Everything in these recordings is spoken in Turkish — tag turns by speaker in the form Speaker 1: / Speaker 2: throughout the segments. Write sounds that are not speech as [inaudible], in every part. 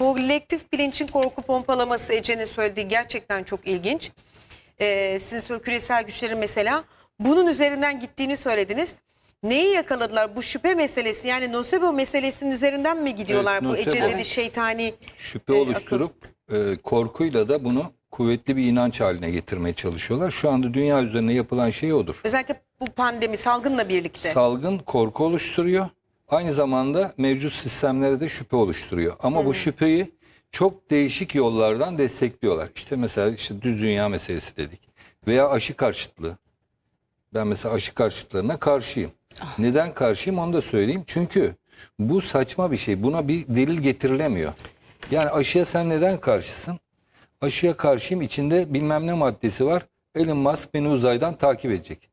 Speaker 1: kolektif bilinçin korku pompalaması Ece'nin söylediği gerçekten çok ilginç. Ee, siz söyle- küresel güçlerin mesela bunun üzerinden gittiğini söylediniz. Neyi yakaladılar? Bu şüphe meselesi yani nocebo meselesinin üzerinden mi gidiyorlar?
Speaker 2: Evet,
Speaker 1: bu
Speaker 2: nocebo.
Speaker 1: Ece dedi
Speaker 2: Evet.
Speaker 1: şeytani.
Speaker 2: Şüphe
Speaker 1: e,
Speaker 2: oluşturup e, korkuyla da bunu kuvvetli bir inanç haline getirmeye çalışıyorlar. Şu anda dünya üzerinde yapılan şey odur.
Speaker 1: Özellikle bu pandemi salgınla birlikte.
Speaker 2: Salgın korku oluşturuyor. Aynı zamanda mevcut sistemlere de şüphe oluşturuyor. Ama bu şüpheyi çok değişik yollardan destekliyorlar. İşte mesela işte düz dünya meselesi dedik. Veya aşı karşıtlığı. Ben mesela aşı karşıtlığına karşıyım. Neden karşıyım onu da söyleyeyim. Çünkü bu saçma bir şey. Buna bir delil getirilemiyor. Yani aşıya sen neden karşısın? Aşıya karşıyım içinde bilmem ne maddesi var. Elon Musk beni uzaydan takip edecek.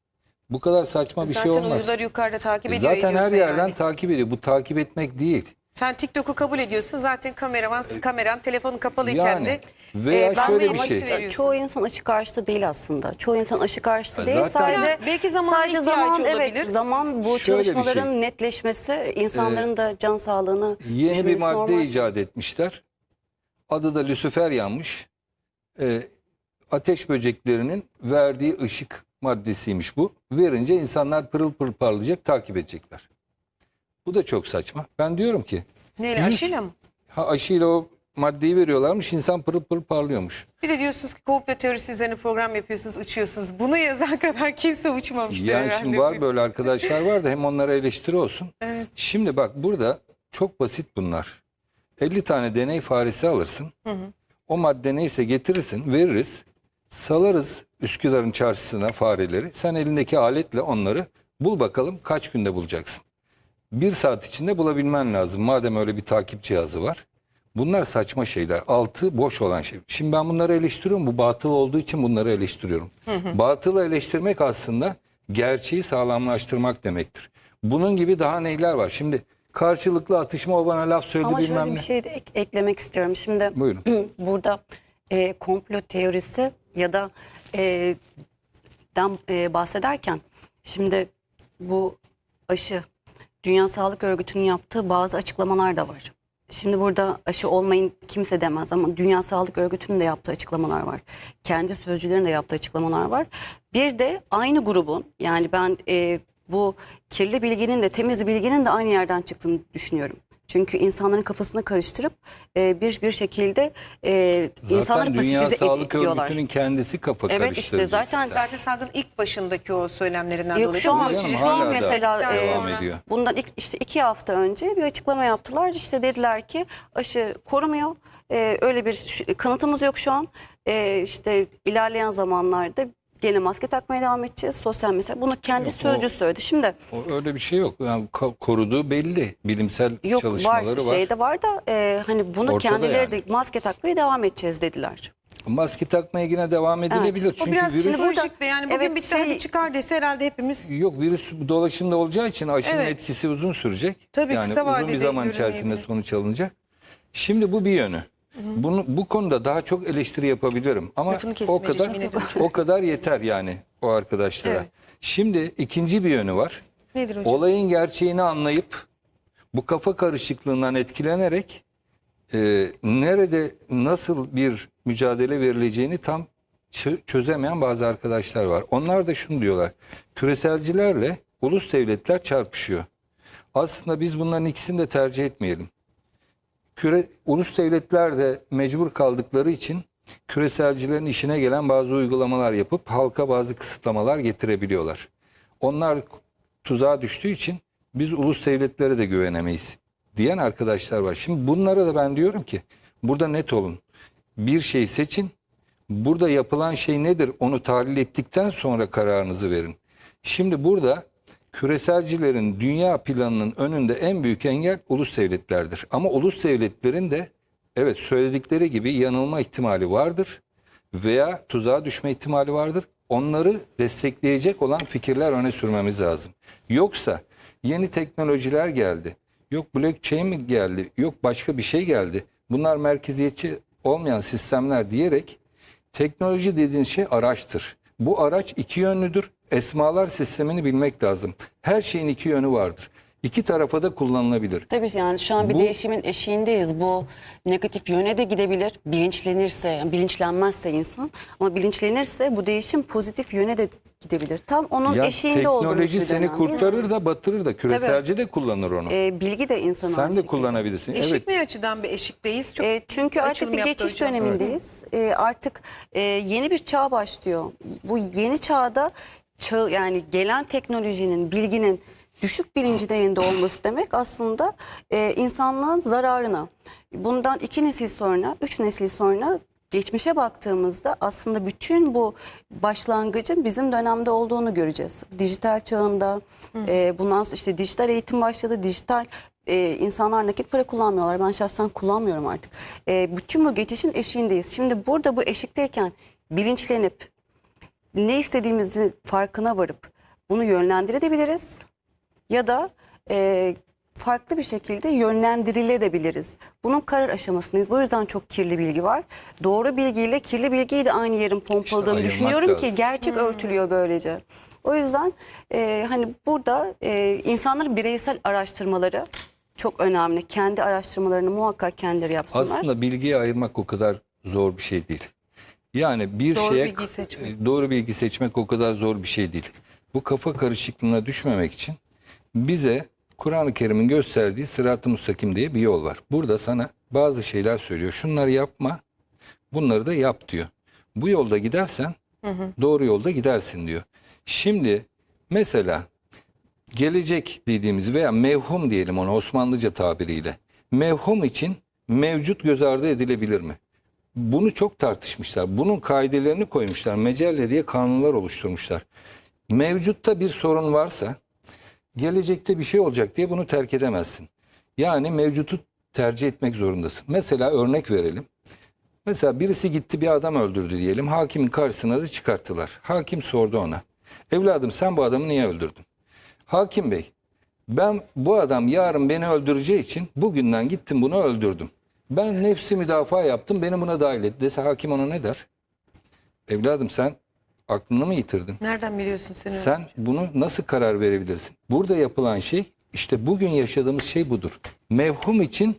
Speaker 2: Bu kadar saçma bir
Speaker 1: Zaten
Speaker 2: şey olmaz.
Speaker 1: uyduları yukarıda takip ediyor.
Speaker 2: Zaten her
Speaker 1: ediyorsa
Speaker 2: yerden
Speaker 1: yani.
Speaker 2: takip ediyor. Bu takip etmek değil.
Speaker 1: Sen TikTok'u kabul ediyorsun. Zaten kameraman, kameran, telefonun kapalıyken
Speaker 2: Yani
Speaker 1: de
Speaker 2: veya
Speaker 1: e, ben
Speaker 2: şöyle bir şey.
Speaker 1: veriyorsun.
Speaker 3: Çoğu insan aşı karşıtı değil aslında. Çoğu insan aşı karşıtı değil.
Speaker 2: Zaten-
Speaker 3: Sadece
Speaker 1: Belki zamana
Speaker 3: sadece
Speaker 1: ihtiyacı
Speaker 3: zaman
Speaker 1: olabilir.
Speaker 3: evet zaman bu
Speaker 2: Şöyle bir
Speaker 3: çalışmaların
Speaker 2: şey.
Speaker 3: netleşmesi insanların da can sağlığını
Speaker 2: Yeni bir
Speaker 3: düşünmesi
Speaker 2: madde
Speaker 3: normal.
Speaker 2: icat etmişler. Adı da Lucifer yanmış. Ee, ateş böceklerinin verdiği ışık maddesiymiş bu. Verince insanlar pırıl pırıl parlayacak, takip edecekler. Bu da çok saçma. Ben diyorum ki
Speaker 1: Neyle
Speaker 2: Yüz-
Speaker 1: aşıyla mı?
Speaker 2: ha aşıyla o maddeyi veriyorlarmış, insan pırıl pırıl parlıyormuş.
Speaker 1: Bir de diyorsunuz ki komplo teorisi üzerine program yapıyorsunuz, uçuyorsunuz. Bunu yazan [laughs] kadar kimse uçmamıştır
Speaker 2: Yani
Speaker 1: herhalde.
Speaker 2: şimdi var böyle arkadaşlar var da hem onlara eleştiri olsun.
Speaker 1: Evet.
Speaker 2: Şimdi bak burada çok basit bunlar. 50 tane deney faresi alırsın. O madde neyse getirirsin, veririz. Salarız Üsküdar'ın çarşısına fareleri. Sen elindeki aletle onları bul bakalım kaç günde bulacaksın. Bir saat içinde bulabilmen lazım. Madem öyle bir takip cihazı var. Bunlar saçma şeyler. Altı boş olan şey. Şimdi ben bunları eleştiriyorum. Bu batıl olduğu için bunları eleştiriyorum. Batılı eleştirmek aslında gerçeği sağlamlaştırmak demektir. Bunun gibi daha neyler var? Şimdi karşılıklı atışma o bana laf söyledi
Speaker 3: Ama
Speaker 2: bilmem
Speaker 3: şöyle
Speaker 2: ne.
Speaker 3: bir şey de ek- eklemek istiyorum. Şimdi
Speaker 2: Buyurun. [clears throat]
Speaker 3: burada e, komplo teorisi ya da e, den e, bahsederken şimdi bu aşı Dünya Sağlık Örgütü'nün yaptığı bazı açıklamalar da var. Şimdi burada aşı olmayın kimse demez ama Dünya Sağlık Örgütü'nün de yaptığı açıklamalar var. Kendi sözcülerin de yaptığı açıklamalar var. Bir de aynı grubun yani ben e, bu kirli bilginin de temiz bilginin de aynı yerden çıktığını düşünüyorum. Çünkü insanların kafasını karıştırıp e, bir bir şekilde e, insanları
Speaker 2: Zaten Dünya
Speaker 3: pasifize ed-
Speaker 2: Sağlık
Speaker 3: ediyorlar.
Speaker 2: Örgütü'nün kendisi kafa
Speaker 3: Evet,
Speaker 2: karıştırıcı.
Speaker 3: işte zaten-.
Speaker 1: Zaten salgın ilk başındaki o söylemlerinden
Speaker 3: Yok
Speaker 1: dolayı.
Speaker 3: şu an,
Speaker 1: değil mi?
Speaker 2: canım,
Speaker 3: şu an
Speaker 2: hala da
Speaker 3: mesela e,
Speaker 2: devam ediyor.
Speaker 3: bundan ilk, işte iki hafta önce bir açıklama yaptılar. İşte dediler ki aşı korumuyor. E, öyle bir şu- kanıtımız yok şu an. E, işte ilerleyen zamanlarda gene maske takmaya devam edeceğiz. Sosyal mesafe. Bunu kendi
Speaker 2: Yok, o-
Speaker 3: sözcü söyledi. Şimdi
Speaker 2: O öyle bir şey yok. Yani ko- koruduğu belli. Bilimsel
Speaker 3: yok var
Speaker 2: çalışmaları var.
Speaker 3: şeyde var da e, hani bunu
Speaker 2: Ortada
Speaker 3: kendileri
Speaker 2: yani.
Speaker 3: de maske takmaya devam edeceğiz dediler.
Speaker 2: Maske takmaya yine devam edilebilir.
Speaker 1: O
Speaker 2: Çünkü
Speaker 1: biraz
Speaker 2: virüs
Speaker 1: psikolojik de yani bugün
Speaker 3: Evet,
Speaker 1: bitti
Speaker 3: şey-
Speaker 1: hadi çıkar dese herhalde hepimiz
Speaker 2: yok virüs dolaşımda olacağı için aşının
Speaker 1: Evet.
Speaker 2: etkisi uzun sürecek.
Speaker 1: Tabii,
Speaker 2: yani
Speaker 1: kısa
Speaker 2: uzun bir zaman içerisinde sonuç alınacak. Şimdi bu bir yönü. Bunu bu konuda daha çok eleştiri yapabilirim ama o kadar o kadar yeter yani o arkadaşlara.
Speaker 1: Evet.
Speaker 2: Şimdi ikinci bir yönü var.
Speaker 1: nedir hocam?
Speaker 2: Olayın gerçeğini anlayıp bu kafa karışıklığından etkilenerek e, nerede nasıl bir mücadele verileceğini tam çö- çözemeyen bazı arkadaşlar var. Onlar da şunu diyorlar. Küreselcilerle ulus devletler çarpışıyor. Aslında biz bunların ikisini de tercih etmeyelim. Küre, ulus devletler de mecbur kaldıkları için küreselcilerin işine gelen bazı uygulamalar yapıp halka bazı kısıtlamalar getirebiliyorlar. Onlar tuzağa düştüğü için biz ulus devletlere de güvenemeyiz diyen arkadaşlar var. Şimdi bunlara da ben diyorum ki burada net olun. Bir şey seçin. Burada yapılan şey nedir onu tahlil ettikten sonra kararınızı verin. Şimdi burada küreselcilerin dünya planının önünde en büyük engel ulus devletlerdir. Ama ulus devletlerin de evet söyledikleri gibi yanılma ihtimali vardır veya tuzağa düşme ihtimali vardır. Onları destekleyecek olan fikirler öne sürmemiz lazım. Yoksa yeni teknolojiler geldi. Yok blockchain mi geldi? Yok başka bir şey geldi. Bunlar merkeziyetçi olmayan sistemler diyerek teknoloji dediğin şey araçtır. Bu araç iki yönlüdür. Esmalar sistemini bilmek lazım. Her şeyin iki yönü vardır. İki tarafa da kullanılabilir.
Speaker 3: Tabii yani şu an bir
Speaker 2: Bu-
Speaker 3: değişimin eşiğindeyiz. Bu negatif yöne de gidebilir. Bilinçlenirse, yani bilinçlenmezse insan ama bilinçlenirse bu değişim pozitif yöne de gidebilir. Tam onun
Speaker 2: Ya
Speaker 3: eşiğinde olduğumuz
Speaker 2: teknoloji
Speaker 3: bir
Speaker 2: seni
Speaker 3: dönemdeyiz.
Speaker 2: kurtarır da batırır da küreselci de kullanır onu.
Speaker 3: Ee, bilgi de insanı
Speaker 2: Sen
Speaker 3: aynı
Speaker 2: de
Speaker 3: şekilde.
Speaker 2: kullanabilirsin.
Speaker 1: Eşik
Speaker 2: evet.
Speaker 1: ne açıdan bir eşikteyiz? Çok
Speaker 3: E, çünkü artık
Speaker 1: açılım
Speaker 3: bir
Speaker 1: yaptı
Speaker 3: geçiş
Speaker 1: hocam.
Speaker 3: dönemindeyiz. E, artık e, yeni bir çağ başlıyor. Bu yeni çağda çağ yani gelen teknolojinin, bilginin düşük bilinci elinde olması demek aslında e, insanlığın zararına. Bundan iki nesil sonra, üç nesil sonra geçmişe baktığımızda aslında bütün bu başlangıcın bizim dönemde olduğunu göreceğiz. Dijital çağında, e, bundan sonra işte dijital eğitim başladı, dijital e, insanlar nakit para kullanmıyorlar. Ben şahsen kullanmıyorum artık. E, bütün bu geçişin eşiğindeyiz. Şimdi burada bu eşikteyken bilinçlenip ne istediğimizi farkına varıp bunu yönlendirebiliriz ya da e, farklı bir şekilde yönlendirilebiliriz. Bunun karar aşamasındayız. Bu yüzden çok kirli bilgi var. Doğru bilgiyle kirli bilgiyi de aynı yerin pompaladığını
Speaker 2: ayırmak
Speaker 3: düşünüyorum ki
Speaker 2: lazım.
Speaker 3: gerçek örtülüyor böylece. O yüzden e, hani burada e, insanların bireysel araştırmaları çok önemli. Kendi araştırmalarını muhakkak kendileri yapsınlar.
Speaker 2: Aslında bilgiyi ayırmak o kadar zor bir şey değil. Yani bir
Speaker 1: Doğru
Speaker 2: şeye
Speaker 1: bilgiyi seçmek.
Speaker 2: e, doğru bilgi seçmek o kadar zor bir şey değil. Bu kafa karışıklığına düşmemek için bize Kur'an-ı Kerim'in gösterdiği sırat-ı mustakim diye bir yol var. Burada sana bazı şeyler söylüyor. Şunları yapma, bunları da yap diyor. Bu yolda gidersen doğru yolda gidersin diyor. Şimdi mesela gelecek dediğimiz veya mevhum diyelim ona Osmanlıca tabiriyle. Mevhum için mevcut göz ardı edilebilir mi? Bunu çok tartışmışlar. Bunun kaidelerini koymuşlar. Mecelle diye kanunlar oluşturmuşlar. Mevcutta bir sorun varsa gelecekte bir şey olacak diye bunu terk edemezsin. Yani mevcutu tercih etmek zorundasın. Mesela örnek verelim. Mesela birisi gitti bir adam öldürdü diyelim. Hakimin karşısına da çıkarttılar. Hakim sordu ona. Evladım sen bu adamı niye öldürdün? Hakim bey ben bu adam yarın beni öldüreceği için bugünden gittim bunu öldürdüm. Ben nefsi müdafaa yaptım beni buna dahil et dese hakim ona ne der? Evladım sen aklını mı yitirdin?
Speaker 1: nereden biliyorsun seni?
Speaker 2: Sen bunu nasıl karar verebilirsin? Burada yapılan şey işte bugün yaşadığımız şey budur. Mevhum için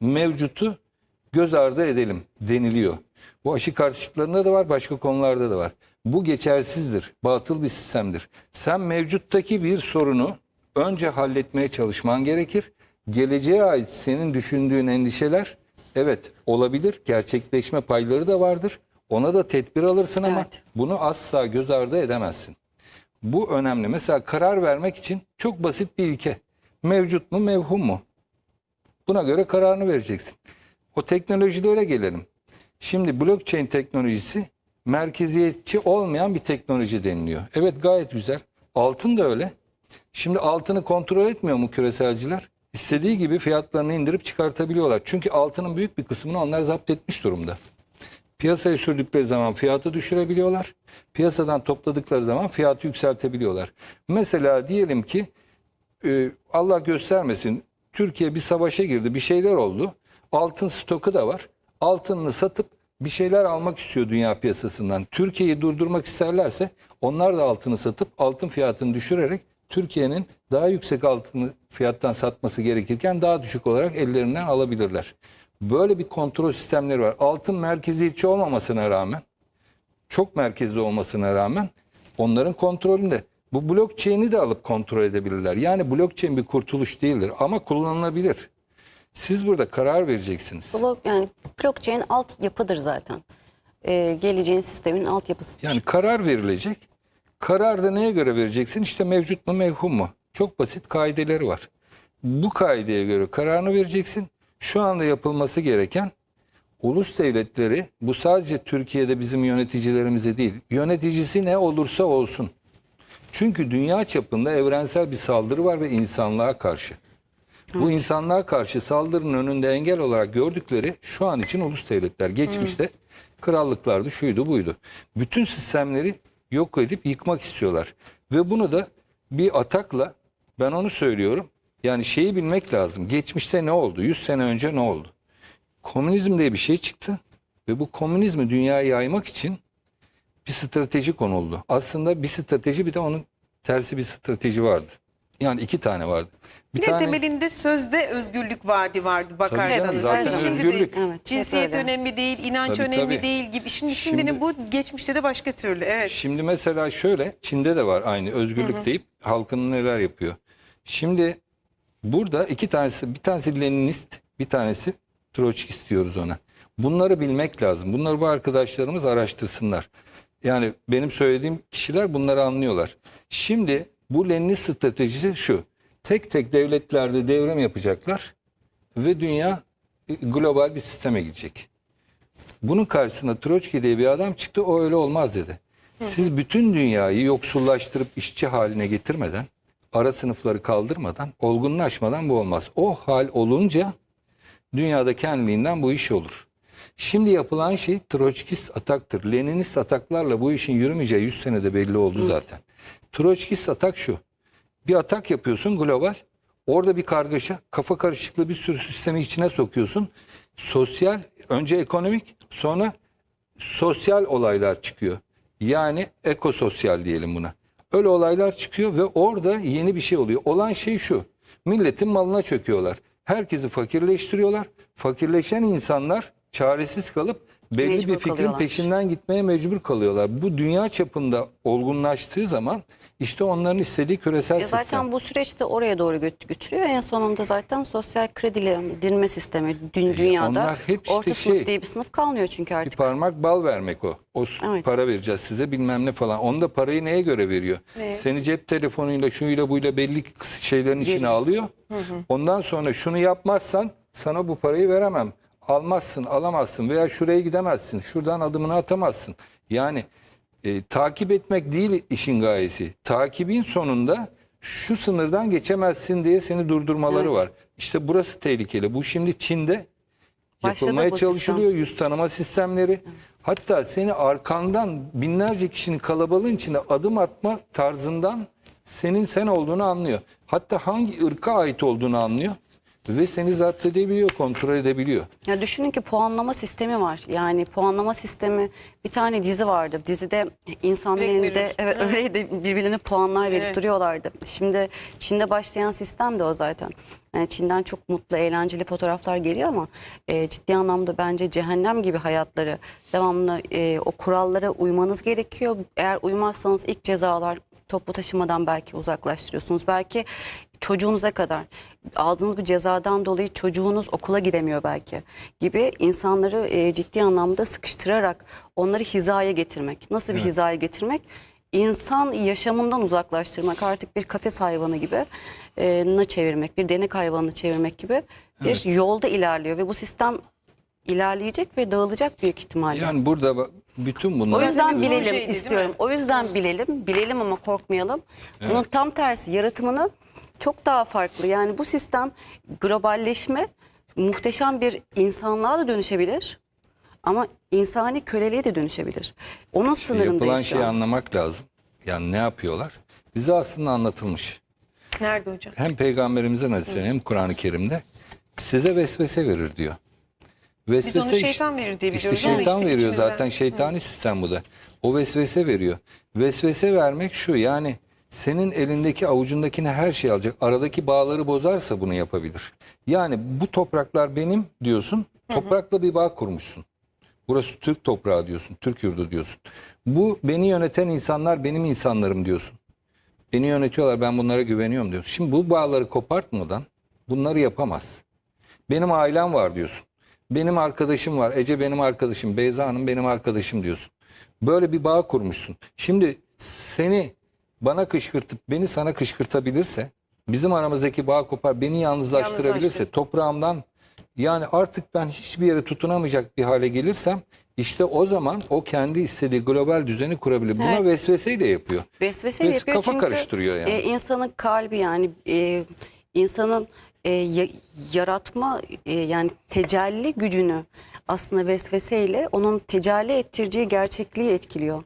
Speaker 2: mevcutu göz ardı edelim deniliyor. Bu aşı karşıtlarında da var başka konularda da var. Bu geçersizdir, batıl bir sistemdir. Sen mevcuttaki bir sorunu önce halletmeye çalışman gerekir. Geleceğe ait senin düşündüğün endişeler evet olabilir. Gerçekleşme payları da vardır. Ona da tedbir alırsın ama
Speaker 3: Evet.
Speaker 2: bunu asla göz ardı edemezsin. Bu önemli. Mesela karar vermek için çok basit bir ilke. Mevcut mu, mevhum mu? Buna göre kararını vereceksin. O teknolojilere gelelim. Şimdi blockchain teknolojisi merkeziyetçi olmayan bir teknoloji deniliyor. Evet gayet güzel. Altın da öyle. Şimdi altını kontrol etmiyor mu küreselciler? İstediği gibi fiyatlarını indirip çıkartabiliyorlar. Çünkü altının büyük bir kısmını onlar zapt etmiş durumda. Piyasaya sürdükleri zaman fiyatı düşürebiliyorlar. Piyasadan topladıkları zaman fiyatı yükseltebiliyorlar. Mesela diyelim ki e, Allah göstermesin Türkiye bir savaşa girdi bir şeyler oldu. Altın stoku da var. Altınını satıp bir şeyler almak istiyor dünya piyasasından. Türkiye'yi durdurmak isterlerse onlar da altını satıp altın fiyatını düşürerek Türkiye'nin daha yüksek altını fiyattan satması gerekirken daha düşük olarak ellerinden alabilirler. Böyle bir kontrol sistemleri var. Altın merkeziyetçi olmamasına rağmen çok merkezli olmasına rağmen onların kontrolünde. Bu blockchain'i de alıp kontrol edebilirler. Yani blockchain bir kurtuluş değildir ama kullanılabilir. Siz burada karar vereceksiniz.
Speaker 3: Yani blockchain altyapıdır zaten. Ee, geleceğin sistemin altyapısı.
Speaker 2: Yani karar verilecek. Karar da neye göre vereceksin? İşte mevcut mu mevhum mu? Çok basit kaideleri var. Bu kaideye göre kararını vereceksin. Şu anda yapılması gereken ulus devletleri bu sadece Türkiye'de bizim yöneticilerimize değil. Yöneticisi ne olursa olsun. Çünkü dünya çapında evrensel bir saldırı var ve insanlığa karşı. Bu insanlığa karşı saldırının önünde engel olarak gördükleri şu an için ulus devletler. Geçmişte krallıklardı, şuydu buydu. Bütün sistemleri yok edip yıkmak istiyorlar. Ve bunu da bir atakla ben onu söylüyorum. Yani şeyi bilmek lazım. Geçmişte ne oldu? 100 sene önce ne oldu? Komünizm diye bir şey çıktı. Ve bu komünizmi dünyaya yaymak için bir strateji konuldu. Aslında bir strateji bir de onun tersi bir strateji vardı. Yani iki tane vardı.
Speaker 1: Bir, de temelinde sözde özgürlük vaadi vardı bakarsanız.
Speaker 2: canım, zaten
Speaker 1: Hani şimdi
Speaker 2: özgürlük.
Speaker 1: de
Speaker 3: Evet,
Speaker 1: cinsiyet
Speaker 3: öyle.
Speaker 1: önemli değil, inanç
Speaker 2: Tabii,
Speaker 1: önemli
Speaker 2: tabii.
Speaker 1: değil gibi. Şimdi
Speaker 2: Şimdi-
Speaker 1: şimdinin bu geçmişte de başka türlü. Evet.
Speaker 2: Şimdi mesela şöyle Çin'de de var aynı özgürlük deyip halkının neler yapıyor. Şimdi burada iki tanesi bir tanesi Leninist bir tanesi Troçkist diyoruz ona. Bunları bilmek lazım. Bunları bu arkadaşlarımız araştırsınlar. Yani benim söylediğim kişiler bunları anlıyorlar. Şimdi bu Leninist stratejisi şu. Tek tek devletlerde devrim yapacaklar ve dünya e, global bir sisteme gidecek. Bunun karşısına Troçki diye bir adam çıktı o öyle olmaz dedi. Siz bütün dünyayı yoksullaştırıp işçi haline getirmeden, ara sınıfları kaldırmadan, olgunlaşmadan bu olmaz. O hal olunca dünyada kendiliğinden bu iş olur. Şimdi yapılan şey Troçkist ataktır. Leninist ataklarla bu işin yürümeyeceği 100 senede belli oldu zaten. Troçkist atak şu. Bir atak yapıyorsun global. Orada bir kargaşa, kafa karışıklığı bir sürü sistemi içine sokuyorsun. Sosyal, önce ekonomik, sonra sosyal olaylar çıkıyor. Yani ekososyal diyelim buna. Öyle olaylar çıkıyor ve orada yeni bir şey oluyor. Olan şey şu. Milletin malına çöküyorlar. Herkesi fakirleştiriyorlar. Fakirleşen insanlar çaresiz kalıp belli
Speaker 3: Mecbur
Speaker 2: bir fikrin peşinden gitmeye mecbur kalıyorlar. Bu dünya çapında olgunlaştığı zaman işte onların istediği küresel
Speaker 3: E zaten
Speaker 2: sistem.
Speaker 3: bu süreçte oraya doğru göt- götürüyor. En sonunda zaten sosyal kredilendirme sistemi dün dünyada
Speaker 2: onlar hep işte
Speaker 3: orta sınıf
Speaker 2: şey-
Speaker 3: diye bir sınıf kalmıyor çünkü
Speaker 2: Bir
Speaker 3: artık.
Speaker 2: parmak bal vermek o. O
Speaker 3: Evet.
Speaker 2: para vereceğiz size bilmem ne falan. Onda parayı neye göre veriyor? Seni cep telefonuyla şuyla buyla belli şeylerin içine alıyor. Ondan sonra şunu yapmazsan sana bu parayı veremem. Almazsın, alamazsın veya şuraya gidemezsin. Şuradan adımını atamazsın. Yani e, takip etmek değil işin gayesi. Takibin sonunda şu sınırdan geçemezsin diye seni durdurmaları
Speaker 3: Evet.
Speaker 2: var. İşte burası tehlikeli. Bu şimdi Çin'de
Speaker 3: Başladı
Speaker 2: yapılmaya çalışılıyor. Yüz tanıma sistemleri. Hatta seni arkandan binlerce kişinin kalabalığın içinde adım atma tarzından senin sen olduğunu anlıyor. Hatta hangi ırka ait olduğunu anlıyor. Ve seni zapt edebiliyor, kontrol edebiliyor.
Speaker 3: Ya düşünün ki puanlama sistemi var. Yani puanlama sistemi bir tane dizi vardı. Dizide insanların
Speaker 1: Black
Speaker 3: elinde
Speaker 1: Mirror.
Speaker 3: evet öyleydi birbirine puanlar verip
Speaker 1: Evet.
Speaker 3: duruyorlardı. Şimdi Çin'de başlayan sistem de o zaten. Yani Çin'den çok mutlu, eğlenceli fotoğraflar geliyor ama e, ciddi anlamda bence cehennem gibi hayatları devamlı e, o kurallara uymanız gerekiyor. Eğer uymazsanız ilk cezalar toplu taşımadan belki uzaklaştırıyorsunuz. Belki çocuğunuza kadar aldığınız bir cezadan dolayı çocuğunuz okula giremiyor belki gibi insanları e, ciddi anlamda sıkıştırarak onları hizaya getirmek. Nasıl bir hizaya getirmek? İnsan yaşamından uzaklaştırmak artık bir kafes hayvanı gibi e, na çevirmek, bir denek hayvanını çevirmek gibi bir yolda ilerliyor ve bu sistem ilerleyecek ve dağılacak büyük ihtimalle.
Speaker 2: Yani burada bütün bunlar...
Speaker 3: O yüzden bilelim
Speaker 1: değil
Speaker 3: istiyorum. O yüzden bilelim, bilelim ama korkmayalım. Bunun tam tersi yaratımını çok daha farklı. Yani bu sistem globalleşme muhteşem bir insanlığa da dönüşebilir. Ama insani köleliğe de dönüşebilir. Onun
Speaker 2: İşte
Speaker 3: sınırındayız
Speaker 2: yapılan
Speaker 3: şu
Speaker 2: şeyi
Speaker 3: an.
Speaker 2: anlamak lazım. Yani ne yapıyorlar? Bize aslında anlatılmış.
Speaker 1: Nerede hocam?
Speaker 2: hem peygamberimizin hadisi hem Kur'an-ı Kerim'de size vesvese verir diyor. Vesvese
Speaker 1: Biz onu
Speaker 2: işte-
Speaker 1: şeytan verir diye
Speaker 2: İşte
Speaker 1: biliyoruz ama
Speaker 2: şeytan
Speaker 1: işte
Speaker 2: veriyor
Speaker 1: içimizden.
Speaker 2: zaten şeytani sistem bu da. O vesvese veriyor. Vesvese vermek şu yani senin elindeki avucundakini her şey alacak. Aradaki bağları bozarsa bunu yapabilir. Yani bu topraklar benim diyorsun. Toprakla bir bağ kurmuşsun. Burası Türk toprağı diyorsun. Türk yurdu diyorsun. Bu beni yöneten insanlar benim insanlarım diyorsun. Beni yönetiyorlar ben bunlara güveniyorum diyorsun. Şimdi bu bağları kopartmadan bunları yapamaz. Benim ailem var diyorsun. Benim arkadaşım var. Ece benim arkadaşım. Beyza Hanım benim arkadaşım diyorsun. Böyle bir bağ kurmuşsun. Şimdi seni bana kışkırtıp beni sana kışkırtabilirse bizim aramızdaki bağ kopar beni yalnızlaştırabilirse toprağımdan yani artık ben hiçbir yere tutunamayacak bir hale gelirsem işte o zaman o kendi istediği global düzeni kurabilir. Buna
Speaker 3: Evet.
Speaker 2: vesveseyle yapıyor.
Speaker 3: Vesveseyle
Speaker 2: Ves-
Speaker 3: yapıyor
Speaker 2: kafa
Speaker 3: çünkü
Speaker 2: karıştırıyor yani.
Speaker 3: e, insanın kalbi yani e, insanın e, ya- yaratma e, yani tecelli gücünü aslında vesveseyle onun tecelli ettireceği gerçekliği etkiliyor.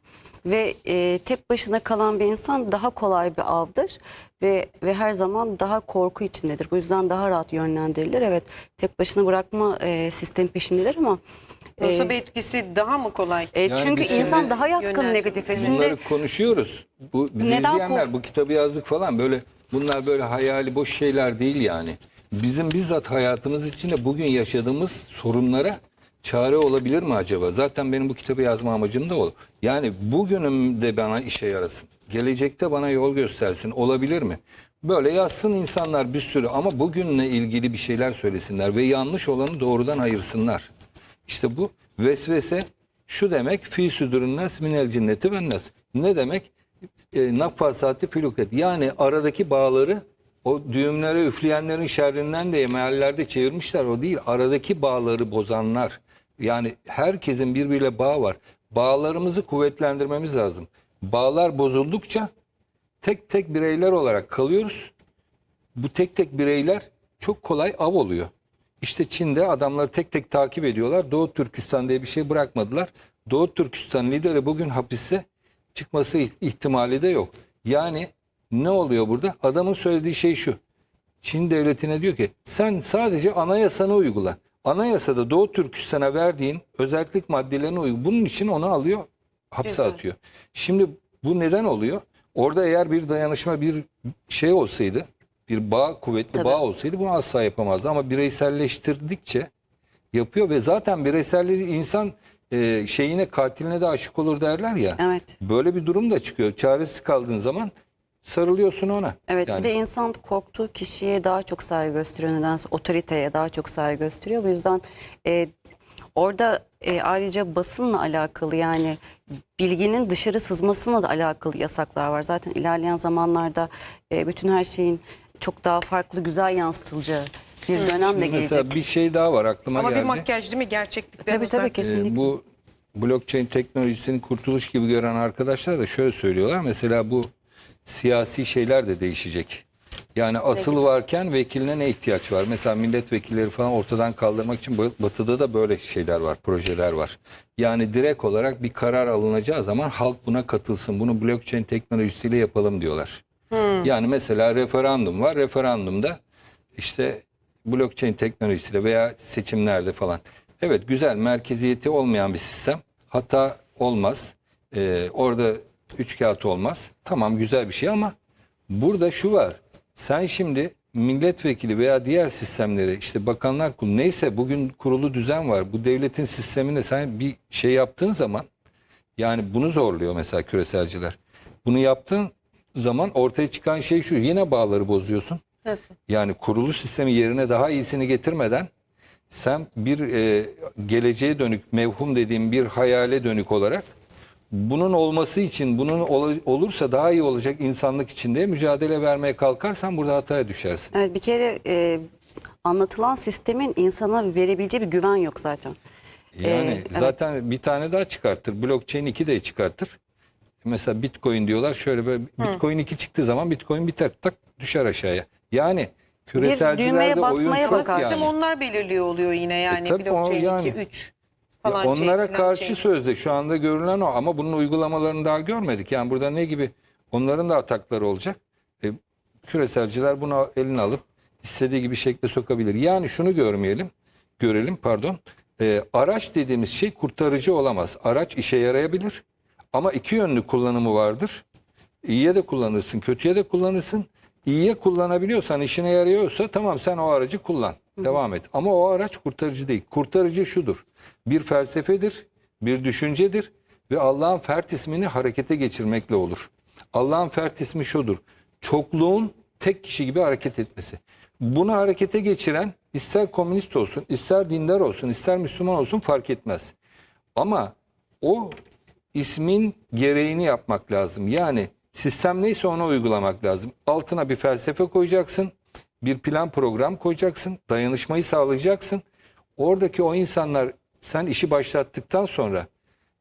Speaker 3: Ve e, tek başına kalan bir insan daha kolay bir avdır ve ve her zaman daha korku içindedir. Bu yüzden daha rahat yönlendirilir. Evet, tek başına bırakma e, sistemi peşindeler ama e,
Speaker 1: Yoksa bir etkisi daha mı kolay?
Speaker 3: e,
Speaker 2: Yani
Speaker 3: çünkü insan daha yatkın negatife. Şimdi
Speaker 2: Bunları konuşuyoruz. Bu bizi
Speaker 3: Neden
Speaker 2: izleyenler bu kitabı yazdık falan böyle Bunlar böyle hayali boş şeyler değil yani. Bizim bizzat hayatımız içinde bugün yaşadığımız sorunlara çare olabilir mi acaba? Zaten benim bu kitabı yazma amacım da o. Yani bugünüm de bana işe yarasın. Gelecekte bana yol göstersin. Olabilir mi? Böyle yazsın insanlar bir sürü ama bugünle ilgili bir şeyler söylesinler ve yanlış olanı doğrudan ayırsınlar. İşte bu vesvese şu demek fi südürün nas minel cinneti ve nas. Ne demek? E, naffasati filuket. Yani aradaki bağları o düğümlere üfleyenlerin şerrinden diye meallerde çevirmişler. O değil. Aradaki bağları bozanlar. Yani herkesin birbiriyle bağı var. Bağlarımızı kuvvetlendirmemiz lazım. Bağlar bozuldukça tek tek bireyler olarak kalıyoruz. Bu tek tek bireyler çok kolay av oluyor. İşte Çin'de adamları tek tek takip ediyorlar. Doğu Türkistan diye bir şey bırakmadılar. Doğu Türkistan lideri bugün hapiste çıkması iht- ihtimali de yok. Yani ne oluyor burada? Adamın söylediği şey şu. Çin devletine diyor ki sen sadece anayasanı uygula. Anayasada Doğu Türkistan'a verdiğin özellik maddelerini uygula. Bunun için onu alıyor hapse
Speaker 1: Güzel.
Speaker 2: atıyor. Şimdi bu neden oluyor? Orada eğer bir dayanışma bir şey olsaydı bir bağ kuvvetli
Speaker 3: Tabii.
Speaker 2: bağ olsaydı bunu asla yapamazdı ama bireyselleştirdikçe yapıyor ve zaten bireyselliği insan e, şeyine katiline de aşık olur derler ya.
Speaker 3: Evet.
Speaker 2: Böyle bir durum da çıkıyor. Çaresiz kaldığın zaman sarılıyorsun ona.
Speaker 3: Evet
Speaker 2: Yani
Speaker 3: bir de insan korktuğu kişiye daha çok saygı gösteriyor nedense otoriteye daha çok saygı gösteriyor. Bu yüzden e, orada e, ayrıca basınla alakalı yani bilginin dışarı sızmasına da alakalı yasaklar var. Zaten ilerleyen zamanlarda e, bütün her şeyin çok daha farklı güzel yansıtılacağı bir dönem de gelecek.
Speaker 2: mesela bir şey daha var aklıma
Speaker 1: Ama
Speaker 2: geldi.
Speaker 1: bir makyaj değil mi? Gerçeklikten
Speaker 3: Tabii tabii
Speaker 1: uzak.
Speaker 3: kesinlikle.
Speaker 2: Ee, bu blockchain teknolojisini kurtuluş gibi gören arkadaşlar da şöyle söylüyorlar. Mesela bu siyasi şeyler de değişecek. Yani asıl varken vekiline ne ihtiyaç var? Mesela milletvekilleri falan ortadan kaldırmak için batıda da böyle şeyler var, projeler var. Yani direkt olarak bir karar alınacağı zaman halk buna katılsın. Bunu blockchain teknolojisiyle yapalım diyorlar. Yani mesela referandum var. Referandumda işte blockchain teknolojisiyle veya seçimlerde falan. Evet güzel merkeziyeti olmayan bir sistem. Hata olmaz. Ee, orada üç kağıt olmaz. Tamam güzel bir şey ama burada şu var. Sen şimdi milletvekili veya diğer sistemleri işte bakanlar kurulu neyse bugün kurulu düzen var. Bu devletin sisteminde sen bir şey yaptığın zaman yani bunu zorluyor mesela küreselciler. Bunu yaptığın zaman ortaya çıkan şey şu yine bağları bozuyorsun.
Speaker 1: Nasıl?
Speaker 2: Yani kurulu sistemi yerine daha iyisini getirmeden sen bir e, geleceğe dönük mevhum dediğim bir hayale dönük olarak bunun olması için bunun ol- olursa daha iyi olacak insanlık içinde mücadele vermeye kalkarsan burada hataya düşersin.
Speaker 3: Evet bir kere e, anlatılan sistemin insana verebileceği bir güven yok zaten.
Speaker 2: Yani
Speaker 3: Ee, evet.
Speaker 2: zaten bir tane daha çıkartır. Blockchain 2 de çıkartır. Mesela Bitcoin diyorlar şöyle böyle Bitcoin 2 çıktığı zaman Bitcoin biter tak düşer aşağıya. Yani küreselcilerde oyun çok yani.
Speaker 1: Onlar belirliyor oluyor yine yani.
Speaker 2: tabii o
Speaker 1: blockchain
Speaker 2: yani.
Speaker 1: 2, 3
Speaker 2: Ya
Speaker 1: falan.
Speaker 2: onlara
Speaker 1: chain,
Speaker 2: karşı
Speaker 1: chain.
Speaker 2: sözde şu anda görülen o ama bunun uygulamalarını daha görmedik. Yani burada ne gibi onların da atakları olacak. E, küreselciler bunu eline alıp istediği gibi şekle sokabilir. Yani şunu görmeyelim, görelim pardon. E, araç dediğimiz şey kurtarıcı olamaz. Araç işe yarayabilir ama iki yönlü kullanımı vardır. İyiye de kullanırsın, kötüye de kullanırsın. İyiye kullanabiliyorsan, işine yarıyorsa tamam sen o aracı kullan. Devam et. Ama o araç kurtarıcı değil. Kurtarıcı şudur. Bir felsefedir, bir düşüncedir ve Allah'ın fert ismini harekete geçirmekle olur. Allah'ın fert ismi şudur. Çokluğun tek kişi gibi hareket etmesi. Bunu harekete geçiren ister komünist olsun, ister dindar olsun, ister Müslüman olsun fark etmez. Ama o ismin gereğini yapmak lazım. Yani sistem neyse onu uygulamak lazım. Altına bir felsefe koyacaksın, bir plan program koyacaksın, dayanışmayı sağlayacaksın. Oradaki o insanlar sen işi başlattıktan sonra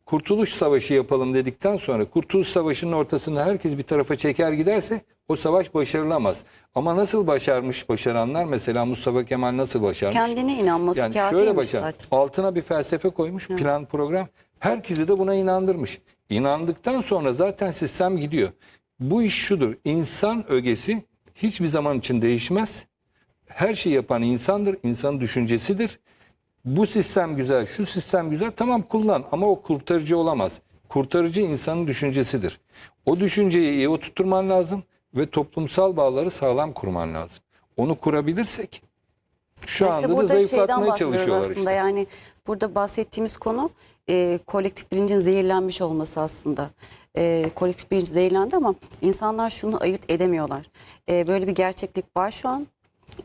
Speaker 2: Kurtuluş Savaşı yapalım dedikten sonra Kurtuluş Savaşı'nın ortasında herkes bir tarafa çeker giderse o savaş başarılamaz. Ama nasıl başarmış başaranlar mesela Mustafa Kemal nasıl başarmış?
Speaker 3: Kendine inanması
Speaker 2: Yani şöyle başar.
Speaker 3: zaten.
Speaker 2: Altına bir felsefe koymuş, plan program. Herkesi de buna inandırmış. İnandıktan sonra zaten sistem gidiyor. Bu iş şudur. İnsan ögesi hiçbir zaman için değişmez. Her şeyi yapan insandır. İnsanın düşüncesidir. Bu sistem güzel, şu sistem güzel. Tamam kullan ama o kurtarıcı olamaz. Kurtarıcı insanın düşüncesidir. O düşünceyi iyi oturtman lazım ve toplumsal bağları sağlam kurman lazım. Onu kurabilirsek şu
Speaker 3: İşte
Speaker 2: anda da zayıflatmaya çalışıyorlar
Speaker 3: aslında.
Speaker 2: işte.
Speaker 3: Yani burada bahsettiğimiz konu e, kolektif bilincin zehirlenmiş olması aslında. E, kolektif bilinç zehirlendi ama insanlar şunu ayırt edemiyorlar. E, böyle bir gerçeklik var şu an.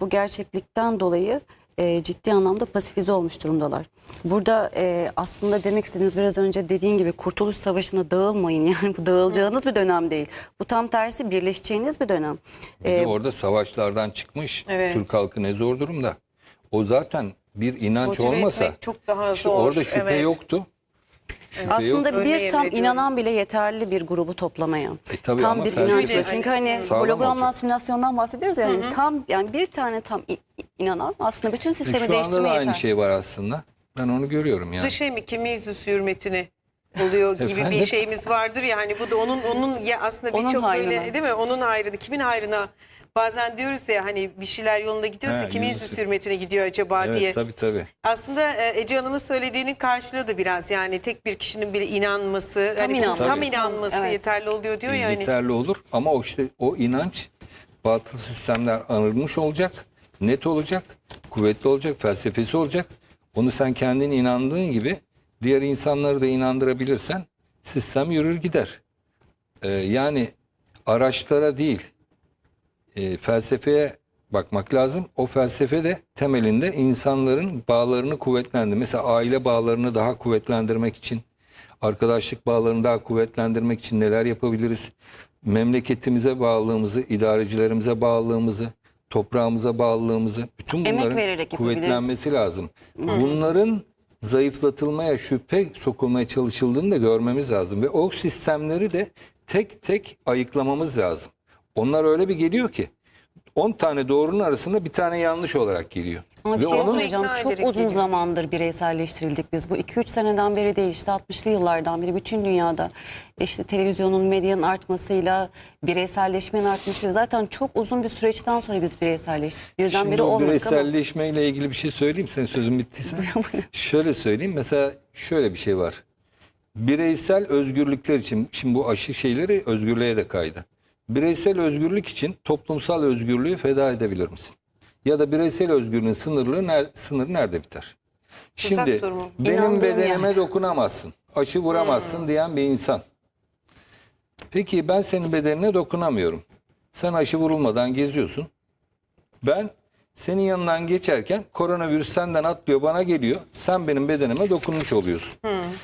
Speaker 3: Bu gerçeklikten dolayı e, ciddi anlamda pasifize olmuş durumdalar. Burada e, aslında demek istediğiniz biraz önce dediğin gibi Kurtuluş Savaşı'na dağılmayın. [laughs] Yani bu dağılacağınız bir dönem değil. Bu tam tersi birleşeceğiniz bir dönem.
Speaker 2: Bir de
Speaker 3: E,
Speaker 2: orada savaşlardan çıkmış.
Speaker 1: Evet.
Speaker 2: Türk halkı ne zor durumda. O zaten bir inanç
Speaker 1: Motive
Speaker 2: olmasa
Speaker 1: çok daha zor.
Speaker 2: orada şüphe
Speaker 1: Evet.
Speaker 2: yoktu. Şüphe yok.
Speaker 3: Aslında
Speaker 1: Örneği
Speaker 3: bir tam
Speaker 1: emrediyorum.
Speaker 3: inanan bile yeterli bir grubu toplamaya.
Speaker 2: E tabii
Speaker 3: tam
Speaker 2: ama
Speaker 3: bir
Speaker 2: felsefe
Speaker 3: inanç. Çünkü hani
Speaker 2: sağlam
Speaker 3: hologramdan
Speaker 2: olacak.
Speaker 3: simülasyondan bahsediyoruz ya. Yani tam yani bir tane tam i- i- inanan aslında bütün
Speaker 2: E
Speaker 3: sistemi
Speaker 2: şu anda da
Speaker 3: değiştirmeye
Speaker 2: aynı
Speaker 3: yeter.
Speaker 2: şey var aslında. Ben onu görüyorum yani.
Speaker 1: Bu da şey mi kimi yüzü hürmetini oluyor gibi bir şeyimiz vardır ya hani bu da onun onun ya aslında
Speaker 3: Onun
Speaker 1: birçok böyle
Speaker 3: hayrına.
Speaker 1: değil mi? Onun hayrını kimin hayrına bazen diyoruz ya hani bir şeyler yolunda gidiyorsa
Speaker 2: He,
Speaker 1: kimin
Speaker 2: yüzü
Speaker 1: yüzü
Speaker 2: sür-
Speaker 1: hürmetine gidiyor acaba
Speaker 2: Evet
Speaker 1: diye.
Speaker 2: tabii tabii.
Speaker 1: Aslında e, Ece Hanım'ın söylediğinin karşılığı da biraz yani tek bir kişinin bile inanması, hani bunun
Speaker 3: inanması.
Speaker 1: tam
Speaker 2: Tabii.
Speaker 1: inanması
Speaker 3: Evet.
Speaker 1: yeterli oluyor diyor ya hani.
Speaker 2: yeterli olur ama o işte o inanç batıl sistemler anılmış olacak, net olacak, kuvvetli olacak, felsefesi olacak. Onu sen kendin inandığın gibi diğer insanları da inandırabilirsen sistem yürür gider. Ee, yani araçlara değil e, felsefeye bakmak lazım. O felsefe de temelinde insanların bağlarını kuvvetlendi. Mesela aile bağlarını daha kuvvetlendirmek için, arkadaşlık bağlarını daha kuvvetlendirmek için neler yapabiliriz? Memleketimize bağlılığımızı, idarecilerimize bağlılığımızı, toprağımıza bağlılığımızı, bütün
Speaker 3: Emek
Speaker 2: bunların
Speaker 3: yapabiliriz.
Speaker 2: kuvvetlenmesi lazım. Bunların zayıflatılmaya, şüphe sokulmaya çalışıldığını da görmemiz lazım. Ve o sistemleri de tek tek ayıklamamız lazım. Onlar öyle bir geliyor ki 10 tane doğrunun arasında bir tane yanlış olarak geliyor.
Speaker 3: Ama bir
Speaker 2: Ve
Speaker 3: şey
Speaker 2: onun-
Speaker 3: söyleyeceğim.
Speaker 1: ikna
Speaker 3: Çok
Speaker 1: ederek
Speaker 3: uzun
Speaker 1: geliyor.
Speaker 3: zamandır bireyselleştirildik biz. Bu 2-3 seneden beri değil işte 60'lı yıllardan beri bütün dünyada işte televizyonun, medyanın artmasıyla, bireyselleşmenin artmasıyla zaten çok uzun bir süreçten sonra biz bireyselleştik. Birdenbire
Speaker 2: Şimdi o
Speaker 3: olmadık ama.
Speaker 2: bireyselleşmeyle ilgili bir şey söyleyeyim. Senin sözün bittiyse. [laughs] şöyle söyleyeyim. Mesela şöyle bir şey var. Bireysel özgürlükler için, şimdi bu aşı şeyleri özgürlüğe de kaydı. Bireysel özgürlük için toplumsal özgürlüğü feda edebilir misin? Ya da bireysel özgürlüğün sınırlı ner- sınırı nerede biter? Şimdi
Speaker 1: soru
Speaker 2: benim
Speaker 3: İnandığım
Speaker 2: bedenime
Speaker 3: yerde.
Speaker 2: dokunamazsın, aşı vuramazsın diyen bir insan. Peki ben senin bedenine dokunamıyorum. Sen aşı vurulmadan geziyorsun. Ben senin yanından geçerken koronavirüs senden atlıyor bana geliyor. Sen benim bedenime dokunmuş oluyorsun.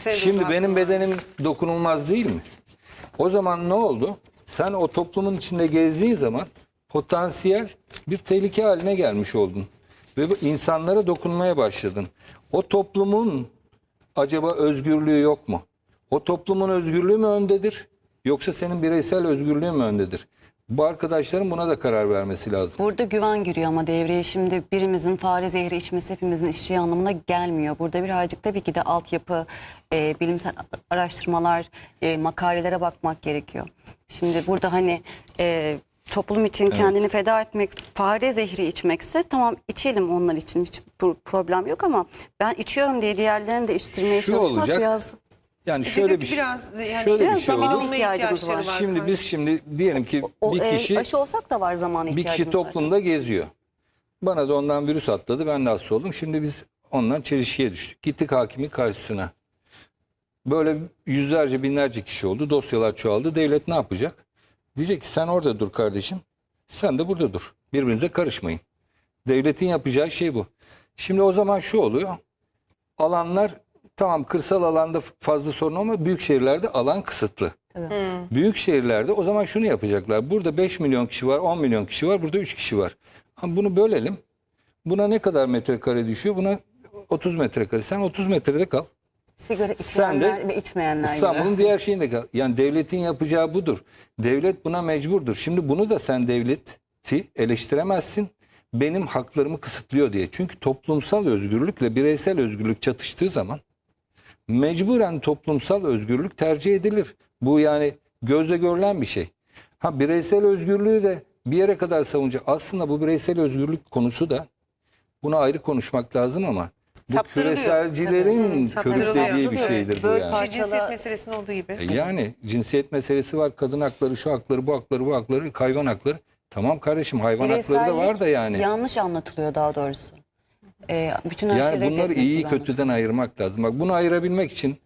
Speaker 1: De
Speaker 2: Şimdi benim bedenim dokunulmaz değil mi? O zaman ne oldu? Sen o toplumun içinde gezdiğin zaman potansiyel bir tehlike haline gelmiş oldun. Ve insanlara dokunmaya başladın. O toplumun acaba özgürlüğü yok mu? O toplumun özgürlüğü mü öndedir? Yoksa senin bireysel özgürlüğün mü öndedir? Bu arkadaşların buna da karar vermesi lazım.
Speaker 3: Burada güven giriyor ama devreye şimdi birimizin fare zehri içmesi hepimizin içeceği anlamına gelmiyor. Burada birazcık tabii ki de altyapı, e, bilimsel araştırmalar, e, makalelere bakmak gerekiyor. Şimdi burada hani e, toplum için kendini feda etmek, fare zehri içmekse tamam içelim onlar için hiç pro- problem yok ama ben içiyorum diye diğerlerini de içtirmeye
Speaker 2: Şu
Speaker 3: çalışmak
Speaker 2: olacak,
Speaker 3: biraz
Speaker 2: Yani
Speaker 1: Bir de
Speaker 2: şöyle
Speaker 1: diyor
Speaker 2: bir şey.
Speaker 1: biraz yani
Speaker 2: şöyle bir
Speaker 3: biraz
Speaker 2: şey
Speaker 3: zaman
Speaker 2: olur.
Speaker 1: Olma
Speaker 3: ihtiyacımız
Speaker 1: ihtiyaçları
Speaker 3: var.
Speaker 1: var.
Speaker 2: Şimdi biz şimdi diyelim ki
Speaker 3: o,
Speaker 2: bir
Speaker 3: e,
Speaker 2: kişi
Speaker 3: aşı olsak da var zaman
Speaker 2: bir
Speaker 3: ihtiyacımız
Speaker 2: kişi toplumda geziyor. Bana da ondan virüs atladı. Ben de hasta oldum. Şimdi biz ondan çelişkiye düştük. Gittik hakimin karşısına. Böyle yüzlerce binlerce kişi oldu. Dosyalar çoğaldı. Devlet ne yapacak? Diyecek ki sen orada dur kardeşim. Sen de burada dur. Birbirinize karışmayın. Devletin yapacağı şey bu. Şimdi o zaman şu oluyor. Alanlar tamam kırsal alanda fazla sorun ama büyük şehirlerde alan kısıtlı. Büyük şehirlerde o zaman şunu yapacaklar. Burada 5 milyon kişi var, 10 milyon kişi var, burada 3 kişi var. Ama bunu bölelim. Buna ne kadar metrekare düşüyor? Buna 30 metrekare. Sen 30 metrede kal.
Speaker 3: sigara
Speaker 2: Sen de
Speaker 3: içmeyenler ve içmeyenler gibi.
Speaker 2: İstanbul'un diğer şeyinde kal. Yani devletin yapacağı budur. Devlet buna mecburdur. Şimdi bunu da sen devleti eleştiremezsin. Benim haklarımı kısıtlıyor diye. Çünkü toplumsal özgürlükle bireysel özgürlük çatıştığı zaman mecburen toplumsal özgürlük tercih edilir. Bu yani gözle görülen bir şey. Ha bireysel özgürlüğü de bir yere kadar savunacak. Aslında bu bireysel özgürlük konusu da bunu ayrı konuşmak lazım ama Bu küreselcilerin
Speaker 1: saptırılıyor.
Speaker 2: körüklediği bir şeydir bu yani.
Speaker 1: cinsiyet meselesinin olduğu gibi.
Speaker 2: E Yani cinsiyet meselesi var, kadın hakları, şu hakları, bu hakları, bu hakları, hayvan hakları. Tamam kardeşim hayvan hakları da var da yani.
Speaker 3: Yanlış anlatılıyor daha doğrusu. Ee, bütün her şeyi
Speaker 2: Yani bunları
Speaker 3: reddetmek
Speaker 2: iyi
Speaker 3: gibi
Speaker 2: kötüden ayırmak lazım. Bak bunu ayırabilmek için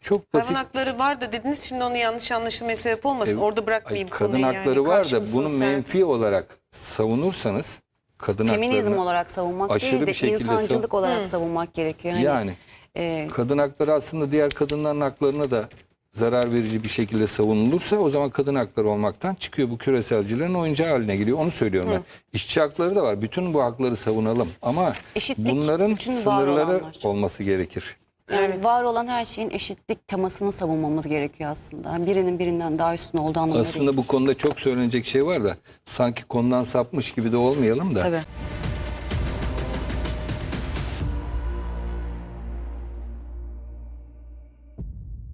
Speaker 2: çok basit
Speaker 1: Hayvan hakları var da dediniz şimdi onu yanlış anlaşılmaya sebep olmasın.
Speaker 2: E,
Speaker 1: Orada bırakmayayım
Speaker 2: Ay, kadın hakları
Speaker 1: yani.
Speaker 2: var da bunu
Speaker 1: sen-
Speaker 2: menfi olarak savunursanız kadın
Speaker 3: Feminizm
Speaker 2: haklarını
Speaker 3: olarak savunmak
Speaker 2: aşırı
Speaker 3: değil de
Speaker 2: bir şekilde sav-
Speaker 3: insancılık olarak savunmak gerekiyor. Yani,
Speaker 2: yani
Speaker 3: e,
Speaker 2: kadın hakları aslında diğer kadınların haklarına da zarar verici bir şekilde savunulursa o zaman kadın hakları olmaktan çıkıyor. Bu küreselcilerin oyuncağı haline geliyor. Onu söylüyorum ben. İşçi hakları da var. Bütün bu hakları savunalım. Ama
Speaker 3: Eşitlik,
Speaker 2: bunların
Speaker 3: bütün var
Speaker 2: sınırları
Speaker 3: olanlar.
Speaker 2: olması gerekir.
Speaker 3: yani var olan her şeyin eşitlik temasını savunmamız gerekiyor aslında. Birinin birinden daha üstün olduğu anlamına değil.
Speaker 2: Aslında bu konuda çok söylenecek şey var da sanki konudan sapmış gibi de olmayalım da.
Speaker 3: Tabii.